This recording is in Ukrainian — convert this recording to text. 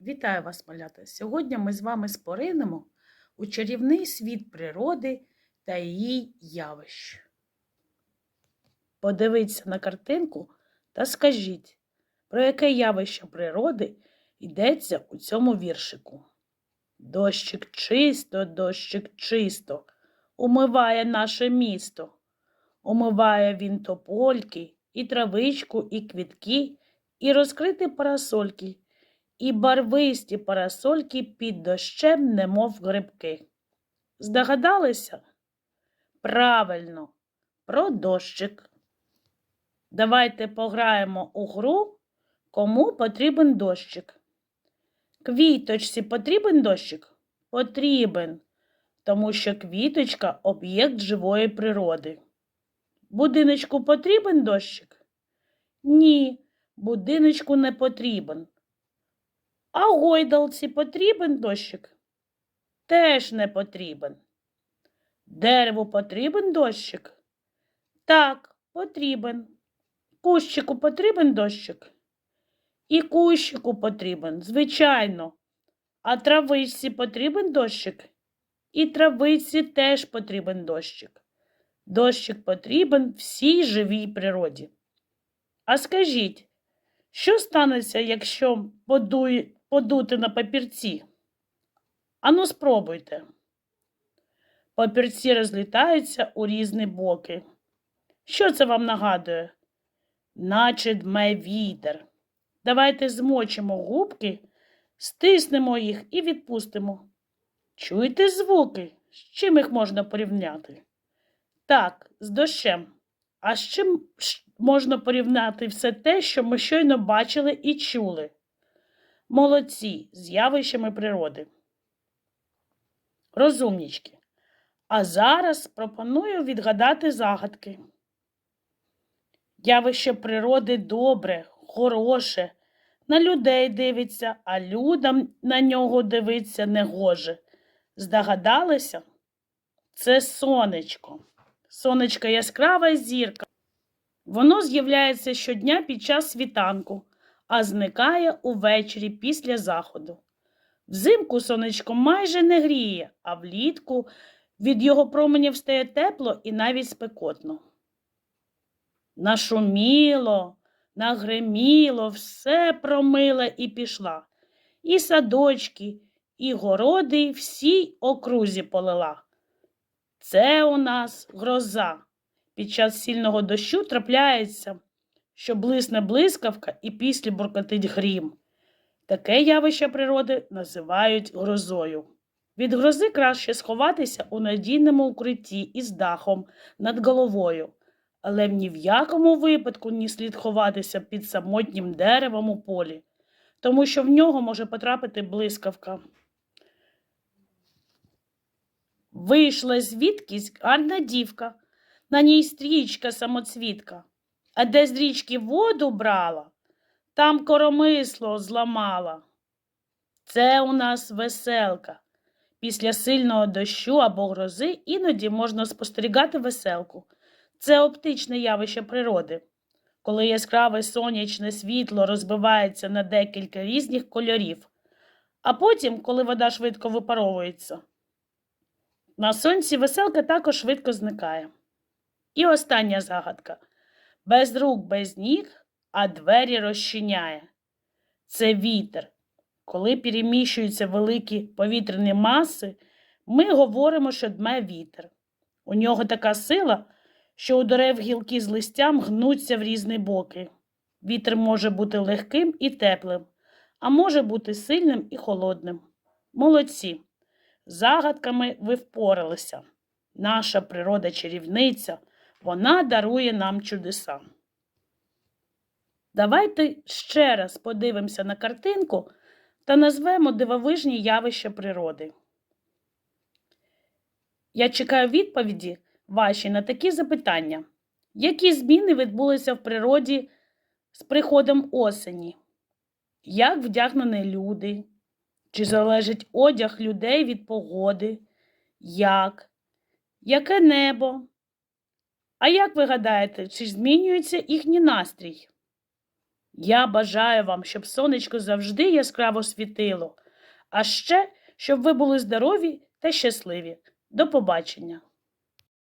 Вітаю вас, малята! Сьогодні ми з вами споринемо у чарівний світ природи та її явищ. Подивіться на картинку та скажіть, про яке явище природи йдеться у цьому віршику. Дощик чисто, дощик чисто, умиває наше місто. Умиває він топольки, і травичку, і квітки, і розкриті парасольки і барвисті парасольки під дощем, немов грибки. Здогадалися? Правильно, про дощик. Давайте пограємо у гру, кому потрібен дощик. Квіточці потрібен дощик? Потрібен, тому що квіточка об'єкт живої природи. Будиночку потрібен дощик? Ні, будиночку не потрібен. А гойдалці потрібен дощик? Теж не потрібен. Дереву потрібен дощик? Так, потрібен. Кущику потрібен дощик? І кущику потрібен, звичайно. А травичці потрібен дощик? І травиці теж потрібен дощик. Дощик потрібен всій живій природі. А скажіть, що станеться, якщо подує, подути на папірці? Ану, спробуйте. Папірці розлітаються у різні боки. Що це вам нагадує? Наче дме вітер. Давайте змочимо губки, стиснемо їх і відпустимо. Чуєте звуки? З чим їх можна порівняти? Так, з дощем. А з чим можна порівняти все те, що ми щойно бачили і чули? Молодці з явищами природи. Розумнічки. А зараз пропоную відгадати загадки. Явище природи добре, хороше, на людей дивиться, а людям на нього дивиться не гоже. Здогадалися? Це сонечко. Сонечко яскрава зірка. Воно з'являється щодня під час світанку, а зникає увечері після заходу. Взимку сонечко майже не гріє, а влітку від його променів стає тепло і навіть спекотно. Нашуміло, нагреміло, все промила і пішла. І садочки, і городи всій окрузі полила. Це у нас гроза. Під час сильного дощу трапляється, що блисне блискавка і після буркотить грім. Таке явище природи називають грозою. Від грози краще сховатися у надійному укритті із дахом над головою, але ні в якому випадку не слід ховатися під самотнім деревом у полі, тому що в нього може потрапити блискавка. Вийшла звідкись гарна дівка, на ній стрічка самоцвітка, а де з річки воду брала, там коромисло зламала. Це у нас веселка. Після сильного дощу або грози іноді можна спостерігати веселку. Це оптичне явище природи, коли яскраве сонячне світло розбивається на декілька різних кольорів, а потім, коли вода швидко випаровується. На сонці веселка також швидко зникає. І остання загадка. Без рук, без ніг, а двері розчиняє. Це вітер. Коли переміщуються великі повітряні маси, ми говоримо, що дме вітер. У нього така сила, що у дерев гілки з листям гнуться в різні боки. Вітер може бути легким і теплим, а може бути сильним і холодним. Молодці! Загадками ви впоралися. Наша природа чарівниця, вона дарує нам чудеса. Давайте ще раз подивимося на картинку та назвемо дивовижні явища природи. Я чекаю відповіді ваші на такі запитання. Які зміни відбулися в природі з приходом осені? Як вдягнені люди? Чи залежить одяг людей від погоди? Як? Яке небо? А як ви гадаєте, чи змінюється їхній настрій? Я бажаю вам, щоб сонечко завжди яскраво світило, а ще, щоб ви були здорові та щасливі. До побачення!